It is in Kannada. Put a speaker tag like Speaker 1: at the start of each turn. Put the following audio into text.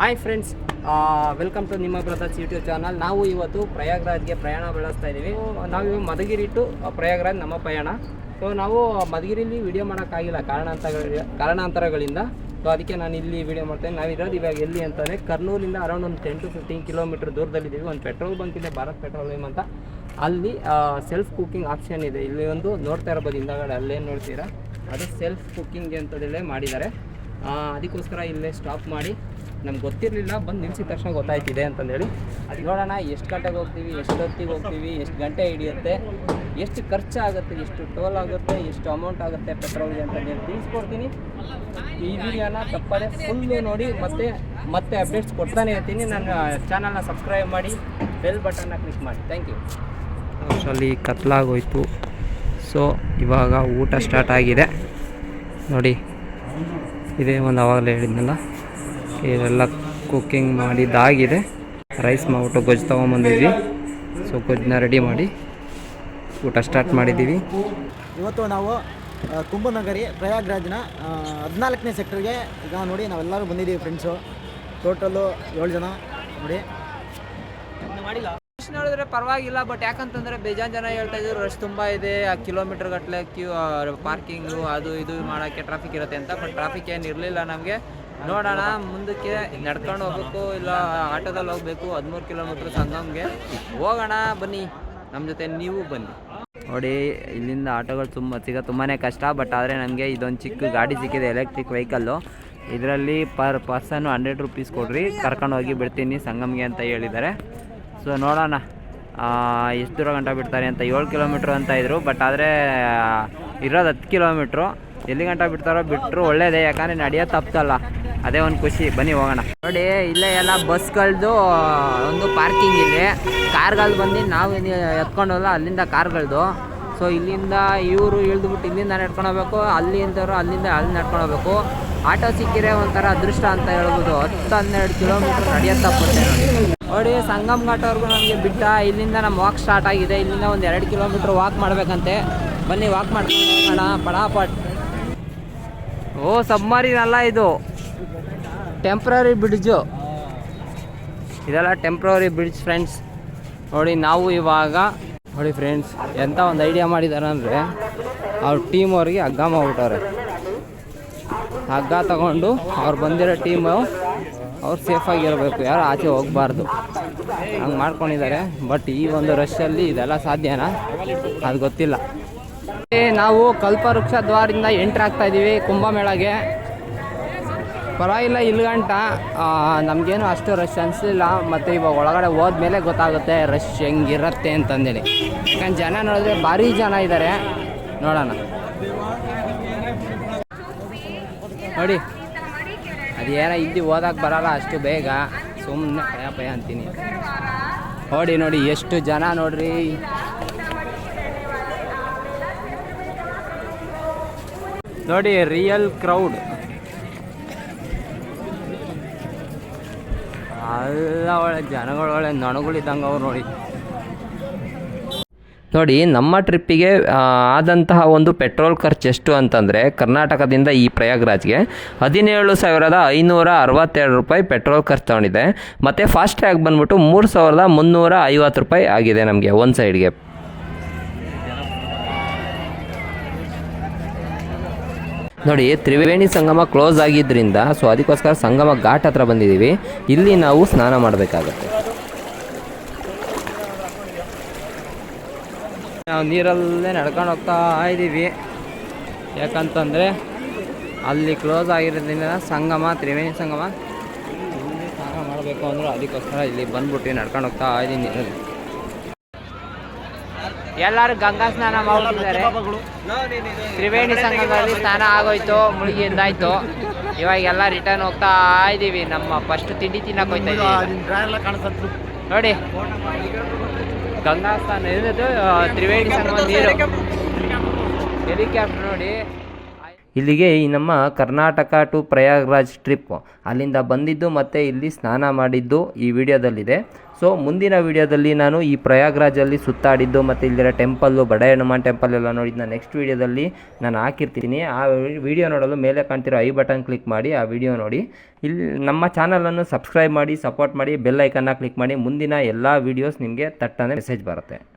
Speaker 1: ಹಾಯ್ ಫ್ರೆಂಡ್ಸ್ ವೆಲ್ಕಮ್ ಟು ನಿಮ್ಮ ಬ್ರದರ್ಸ್ ಯೂಟ್ಯೂಬ್ ಚಾನಲ್. ನಾವು ಇವತ್ತು ಪ್ರಯಾಗ್ರಾಜ್ಗೆ ಪ್ರಯಾಣ ಬೆಳೆಸ್ತಾ ಇದ್ದೀವಿ ನಾವು ಇವಾಗ ಮಧುಗಿರಿ ಟು ಪ್ರಯಾಗ್ರಾಜ್ ನಮ್ಮ ಪ್ರಯಾಣ. ಸೊ ನಾವು ಮಧುಗಿರಿಲಿ ವಿಡಿಯೋ ಮಾಡೋಕ್ಕಾಗಿಲ್ಲ ಕಾರಣಾಂತರ ಕಾರಣಾಂತರಗಳಿಂದ. ಸೊ ಅದಕ್ಕೆ ನಾನು ಇಲ್ಲಿ ವಿಡಿಯೋ ಮಾಡ್ತೇನೆ. ನಾವು ಇರೋದು ಇವಾಗ ಎಲ್ಲಿ ಅಂತಂದರೆ ಕರ್ನೂಲಿಂದ ಅರೌಂಡ್ ಒಂದು ಟೆನ್ ಟು ಫಿಫ್ಟೀನ್ ಕಿಲೋಮೀಟರ್ ದೂರದಲ್ಲಿದ್ದೀವಿ. ಒಂದು ಪೆಟ್ರೋಲ್ ಬಂಕ್ ಇದೆ, ಭಾರತ್ ಪೆಟ್ರೋಲಿಯಂ ಅಂತ. ಅಲ್ಲಿ ಸೆಲ್ಫ್ ಕುಕಿಂಗ್ ಆಪ್ಷನ್ ಇದೆ. ಇಲ್ಲಿ ಒಂದು ನೋಡ್ತಾ ಇರ್ಬೋದು ಹಿಂದಗಡೆ ಅಲ್ಲೇನು ನೋಡ್ತೀರಾ? ಅದು ಸೆಲ್ಫ್ ಕುಕ್ಕಿಂಗ್ ಅಂತದಲ್ಲೇ ಮಾಡಿದ್ದಾರೆ. ಅದಕ್ಕೋಸ್ಕರ ಇಲ್ಲೇ ಸ್ಟಾಪ್ ಮಾಡಿ. ನಮ್ಗೆ ಗೊತ್ತಿರಲಿಲ್ಲ, ಬಂದು ನಿಲ್ಸಿದ ತಕ್ಷಣ ಗೊತ್ತಾಯ್ತಿದೆ ಅಂತಂದೇಳಿ. ಅದು ನೋಡೋಣ ಎಷ್ಟು ಗಂಟೆಗೆ ಹೋಗ್ತೀವಿ, ಎಷ್ಟು ಹೊತ್ತಿಗೆ ಹೋಗ್ತೀವಿ, ಎಷ್ಟು ಗಂಟೆ ಹಿಡಿಯುತ್ತೆ, ಎಷ್ಟು ಖರ್ಚಾಗುತ್ತೆ, ಎಷ್ಟು ಟೋಲ್ ಆಗುತ್ತೆ, ಎಷ್ಟು ಅಮೌಂಟ್ ಆಗುತ್ತೆ ಪೆಟ್ರೋಲ್ಗೆ ಅಂತಂದೇಳಿ ತಿಳಿಸ್ಕೊಡ್ತೀನಿ. ಈ ವಿಡಿಯೋನ ತಪ್ಪದೆ ಫುಲ್ಲು ನೋಡಿ, ಮತ್ತೆ ಮತ್ತೆ ಅಪ್ಡೇಟ್ಸ್ ಕೊಡ್ತಾನೆ ಇರ್ತೀನಿ. ನನ್ನ ಚಾನಲ್ನ ಸಬ್ಸ್ಕ್ರೈಬ್ ಮಾಡಿ ಬೆಲ್ ಬಟನ್ನ ಕ್ಲಿಕ್ ಮಾಡಿ. ಥ್ಯಾಂಕ್ ಯು ಅಲ್ಲಿ ಕತ್ಲಾಗೋಯ್ತು. ಸೊ ಇವಾಗ ಊಟ ಸ್ಟಾರ್ಟ್ ಆಗಿದೆ. ನೋಡಿ, ಇದೇ ಒಂದು ಆವಾಗಲೇ ಹೇಳಿದ್ನಲ್ಲ. ಇವೆಲ್ಲ ಕುಕ್ಕಿಂಗ್ ಮಾಡಿದ್ದಾಗಿದೆ. ರೈಸ್ ಮಾಡ್ಬಿಟ್ಟು ಗೊಜ್ಜು ತೊಗೊಂಬಂದಿದ್ವಿ. ಸೊ ಗೊಜ್ಜನ್ನ ರೆಡಿ ಮಾಡಿ ಊಟ ಸ್ಟಾರ್ಟ್ ಮಾಡಿದ್ದೀವಿ.
Speaker 2: ಇವತ್ತು ನಾವು ಕುಂಭನಗರಿ ಪ್ರಯಾಗ್ರಾಜ್ನ ಹದಿನಾಲ್ಕನೇ ಸೆಕ್ಟರ್ಗೆ ಈಗ ನೋಡಿ ನಾವೆಲ್ಲರೂ ಬಂದಿದ್ದೀವಿ ಫ್ರೆಂಡ್ಸು ಟೋಟಲ್ಲು ಏಳು ಜನ ನೋಡಿ.
Speaker 1: ರಶ್ ನೋಡಿದ್ರೆ ಪರವಾಗಿಲ್ಲ ಬಟ್ ಯಾಕಂತಂದ್ರೆ ಬೇಜಾನ್ ಜನ ಹೇಳ್ತಾ ಇದ್ರು ರಶ್ ತುಂಬಾ ಇದೆ, ಆ ಕಿಲೋಮೀಟರ್ ಗಟ್ಟಲೆ ಕ್ಯೂ ಪಾರ್ಕಿಂಗು ಅದು ಇದು ಮಾಡೋಕ್ಕೆ ಟ್ರಾಫಿಕ್ ಇರುತ್ತೆ ಅಂತ ಬಟ್ ಟ್ರಾಫಿಕ್ ಏನು ಇರಲಿಲ್ಲ ನಮಗೆ. ನೋಡೋಣ, ಮುಂದಕ್ಕೆ ನಡ್ಕೊಂಡು ಹೋಗ್ಬೇಕು, ಇಲ್ಲ ಆಟೋದಲ್ಲಿ ಹೋಗ್ಬೇಕು, ಹದಿಮೂರು ಕಿಲೋಮೀಟ್ರ್ ಸಂಗಮ್ಗೆ. ಹೋಗೋಣ, ಬನ್ನಿ ನಮ್ಮ ಜೊತೆ ನೀವು ಬನ್ನಿ. ನೋಡಿ, ಇಲ್ಲಿಂದ ಆಟೋಗಳು ತುಂಬ, ಸಿಗೋ ತುಂಬಾ ಕಷ್ಟ ಬಟ್ ಆದರೆ ನಮಗೆ ಇದೊಂದು ಚಿಕ್ಕ ಗಾಡಿ ಸಿಕ್ಕಿದೆ ಎಲೆಕ್ಟ್ರಿಕ್ ವೆಹಿಕಲ್ಲು ಇದರಲ್ಲಿ ಪರ್ ಪರ್ಸನ್ ಹಂಡ್ರೆಡ್ ರುಪೀಸ್ ಕೊಡ್ರಿ, ಕರ್ಕೊಂಡು ಹೋಗಿ ಬಿಡ್ತೀನಿ, ಸಂಗಮ್ಗೆ ಅಂತ ಹೇಳಿದ್ದಾರೆ. ಸೊ ನೋಡೋಣ. ಎಷ್ಟು ದೂರ ಗಂಟ ಬಿಡ್ತಾರೆ ಅಂತ ಏಳು ಕಿಲೋಮೀಟ್ರ್ ಅಂತ ಇದ್ರು, ಬಟ್ ಆದರೆ ಇರೋದು ಹತ್ತು ಕಿಲೋಮೀಟ್ರು. ಎಲ್ಲಿ ಗಂಟ ಬಿಡ್ತಾರೋ ಬಿಟ್ಟರು ಒಳ್ಳೇದೇ, ಯಾಕಂದರೆ ನಡೆಯೋ ತಪ್ಪಲ್ಲ. ಅದೇ ಒಂದು ಖುಷಿ. ಬನ್ನಿ, ಹೋಗೋಣ. ನೋಡಿ, ಇಲ್ಲೇ ಎಲ್ಲ ಬಸ್ಗಳದ್ದು ಒಂದು ಪಾರ್ಕಿಂಗ್ ಇಲ್ಲಿ. ಕಾರ್ಗಳು ಬಂದು ನಾವು ಎತ್ಕೊಂಡೋಲ್ಲ ಅಲ್ಲಿಂದ ಕಾರ್ಗಳದ್ದು ಸೊ, ಇಲ್ಲಿಂದ ಇವರು ಇಳಿದ್ಬಿಟ್ಟು ಇಲ್ಲಿಂದ ನಡ್ಕೊಂಡು ಹೋಗ್ಬೇಕು. ಅಲ್ಲಿಂದವರು ಅಲ್ಲಿಂದ ಅಲ್ಲಿ ನಡ್ಕೊಂಡು ಹೋಗ್ಬೇಕು. ಆಟೋ ಸಿಕ್ಕಿದ್ರೆ ಒಂಥರ ಅದೃಷ್ಟ ಅಂತ ಹೇಳ್ಬೋದು. ಹತ್ತು ಹನ್ನೆರಡು ಕಿಲೋಮೀಟ್ರ್ ನಡೆಯೋ ತಪ್ಪುತ್ತೆ. ನೋಡಿ ನೋಡಿ, ಸಂಗಮ್ ಘಾಟ್ವರೆಗೂ ನಮಗೆ ಬಿಟ್ಟ. ಇಲ್ಲಿಂದ ನಮ್ಮ ವಾಕ್ ಸ್ಟಾರ್ಟ್ ಆಗಿದೆ. ಇಲ್ಲಿಂದ ಒಂದು ಎರಡು ಕಿಲೋಮೀಟ್ರ್ ವಾಕ್ ಮಾಡಬೇಕಂತೆ. ಬನ್ನಿ ವಾಕ್ ಮಾಡ್ಕೊಂಡು ಪಡಾಪಟ್. ಓ ಸಬ್ಮರೀನ್ ಅಲ್ಲ ಇದು. ಟೆಂಪ್ರರಿ ಬ್ರಿಡ್ಜು ಇದೆಲ್ಲ ಟೆಂಪ್ರರಿ ಬ್ರಿಡ್ಜ್ ಫ್ರೆಂಡ್ಸ್ ನೋಡಿ, ನಾವು ಇವಾಗ, ನೋಡಿ ಫ್ರೆಂಡ್ಸ್ ಎಂಥ ಒಂದು ಐಡಿಯಾ ಮಾಡಿದ್ದಾರೆ ಅಂದರೆ, ಅವ್ರ ಟೀಮ್ ಅವ್ರಿಗೆ ಹಗ್ಗ ಮಾಡ್ಬಿಟ್ಟವ್ರೆ. ಹಗ್ಗ ತಗೊಂಡು ಅವ್ರು ಬಂದಿರೋ ಟೀಮು ಅವ್ರು ಸೇಫಾಗಿರಬೇಕು ಯಾರು ಆಚೆ ಹೋಗಬಾರ್ದು. ಹಂಗೆ ಮಾಡ್ಕೊಂಡಿದ್ದಾರೆ ಬಟ್ ಈ ಒಂದು ರಶಲ್ಲಿ ಇದೆಲ್ಲ ಸಾಧ್ಯನಾ? ಅದು ಗೊತ್ತಿಲ್ಲ. ನಾವು ಕಲ್ಪವೃಕ್ಷ ದ್ವಾರದಿಂದ ಎಂಟ್ರ್ ಆಗ್ತಾ ಇದ್ದೀವಿ ಕುಂಭಮೇಳಗೆ. ಪರವಾಗಿಲ್ಲ, ಇಲ್ಲಿ ಗಂಟ. ನಮಗೇನು ಅಷ್ಟು ರಶ್ ಅನಿಸಲಿಲ್ಲ, ಮತ್ತು ಇವಾಗ ಒಳಗಡೆ ಹೋದ್ಮೇಲೆ ಗೊತ್ತಾಗುತ್ತೆ ರಶ್ ಹೆಂಗಿರತ್ತೆ ಅಂತಂದೇಳಿ. ಯಾಕಂದ್ರೆ ಜನ ನೋಡಿದ್ರೆ ಭಾರಿ ಜನ ಇದ್ದಾರೆ ನೋಡೋಣ. ನೋಡಿ. ಅದೇನೋ ಇಲ್ಲಿ ಓದಕ್ಕೆ ಬರಲ್ಲ, ಅಷ್ಟು ಬೇಗ. ಸುಮ್ಮನೆ ಭಯ ಭಯ ಅಂತೀನಿ. ನೋಡಿ ನೋಡಿ, ಎಷ್ಟು ಜನ ನೋಡ್ರಿ. ನೋಡಿ ರಿಯಲ್ ಕ್ರೌಡ್ ಎಲ್ಲ ಒಳ್ಳೆ ಜನಗಳು ಒಳ್ಳೆ ನೊಣಗಳಿದ್ದಂಗೆ ಅವ್ರು ನೋಡಿ. ನೋಡಿ, ನಮ್ಮ ಟ್ರಿಪ್ಪಿಗೆ ಆದಂತಹ ಒಂದು ಪೆಟ್ರೋಲ್ ಖರ್ಚು ಎಷ್ಟು ಅಂತಂದರೆ, ಕರ್ನಾಟಕದಿಂದ ಈ ಪ್ರಯಾಗ್ರಾಜ್ಗೆ ಹದಿನೇಳು ಸಾವಿರದ ಐನೂರ ಅರವತ್ತೆರಡು ರೂಪಾಯಿ ಪೆಟ್ರೋಲ್ ಖರ್ಚು ತಗೊಂಡಿದೆ. ಮತ್ತು ಫಾಸ್ಟ್ ಟ್ರ್ಯಾಗ್ ಬಂದ್ಬಿಟ್ಟು ಮೂರು ಸಾವಿರದ ಮುನ್ನೂರ ಐವತ್ತು ರೂಪಾಯಿ ಆಗಿದೆ ನಮಗೆ ಒಂದು ಸೈಡ್ಗೆ. ನೋಡಿ, ತ್ರಿವೇಣಿ ಸಂಗಮ ಕ್ಲೋಸ್ ಆಗಿದ್ದರಿಂದ ಸೊ ಅದಕ್ಕೋಸ್ಕರ ಸಂಗಮ ಘಾಟ್ ಹತ್ರ ಬಂದಿದ್ದೀವಿ. ಇಲ್ಲಿ ನಾವು ಸ್ನಾನ ಮಾಡಬೇಕಾಗತ್ತೆ. ನಾವು ನೀರಲ್ಲೇ ನಡ್ಕೊಂಡು ಹೋಗ್ತಾ ಇದ್ದೀವಿ. ಯಾಕಂತಂದರೆ ಅಲ್ಲಿ ಕ್ಲೋಸ್ ಆಗಿರೋದ್ರಿಂದ ಸಂಗಮ, ತ್ರಿವೇಣಿ ಸಂಗಮ. ಇಲ್ಲಿ ಸ್ನಾನ ಮಾಡಬೇಕು ಅಂದರೆ ಅದಕ್ಕೋಸ್ಕರ ಇಲ್ಲಿ ಬಂದ್ಬಿಟ್ಟು ನಡ್ಕೊಂಡು ಹೋಗ್ತಾ ಇದ್ದೀನಿ ನೀರಲ್ಲಿ. ಎಲ್ಲರೂ ಗಂಗಾ ಸ್ನಾನ ಮಾಡ್ತಿದ್ದಾರೆ. ತ್ರಿವೇಣಿ ಸಂಗಮದಲ್ಲಿ ಸ್ನಾನ ಆಗೋಯ್ತು, ಮುಳುಗಿ ಎದ್ದಾಯ್ತು. ಇವಾಗ ಎಲ್ಲ ರಿಟರ್ನ್ ಹೋಗ್ತಾ ಇದ್ದೀವಿ. ನಮ್ಮ ಫಸ್ಟ್ ತಿಂಡಿ ತಿನ್ನಕ್ಕೆ ಹೋಯ್ತಾ ನೋಡಿ. ಗಂಗಾ ಸ್ನಾನ ಏನದು ತ್ರಿವೇಣಿ ಸಂಗಮ ನೀರು. ಹೆಲಿಕಾಪ್ಟರ್ ನೋಡಿ. ಇಲ್ಲಿಗೆ ಈ ನಮ್ಮ ಕರ್ನಾಟಕ ಟು ಪ್ರಯಾಗ್ರಾಜ್ ಟ್ರಿಪ್. ಅಲ್ಲಿಂದ ಬಂದಿದ್ದು ಮತ್ತು ಇಲ್ಲಿ ಸ್ನಾನ ಮಾಡಿದ್ದು ಈ ವಿಡಿಯೋದಲ್ಲಿದೆ. ಸೊ, ಮುಂದಿನ ವಿಡಿಯೋದಲ್ಲಿ ನಾನು ಈ ಪ್ರಯಾಗ್ರಾಜಲ್ಲಿ ಸುತ್ತಾಡಿದ್ದು ಮತ್ತು ಇಲ್ಲಿರೋ ಟೆಂಪಲ್ಲು ಬಡ ಹನುಮಾನ್ ಟೆಂಪಲ್ ಎಲ್ಲ ನಾನು ನೆಕ್ಸ್ಟ್ ವಿಡಿಯೋದಲ್ಲಿ ನಾನು ಹಾಕಿರ್ತೀನಿ. ಆ ವಿಡಿಯೋ ನೋಡಲು ಮೇಲೆ ಕಾಣ್ತಿರೋ ಐ ಬಟನ್ ಕ್ಲಿಕ್ ಮಾಡಿ, ಆ ವಿಡಿಯೋ ನೋಡಿ. ಇಲ್ಲಿ ನಮ್ಮ ಚಾನಲನ್ನು ಸಬ್ಸ್ಕ್ರೈಬ್ ಮಾಡಿ, ಸಪೋರ್ಟ್ ಮಾಡಿ, ಬೆಲ್ ಐಕನ್ನ ಕ್ಲಿಕ್ ಮಾಡಿ. ಮುಂದಿನ ಎಲ್ಲ ವೀಡಿಯೋಸ್ ನಿಮಗೆ ತಟ್ಟನೆ ಮೆಸೇಜ್ ಬರುತ್ತೆ.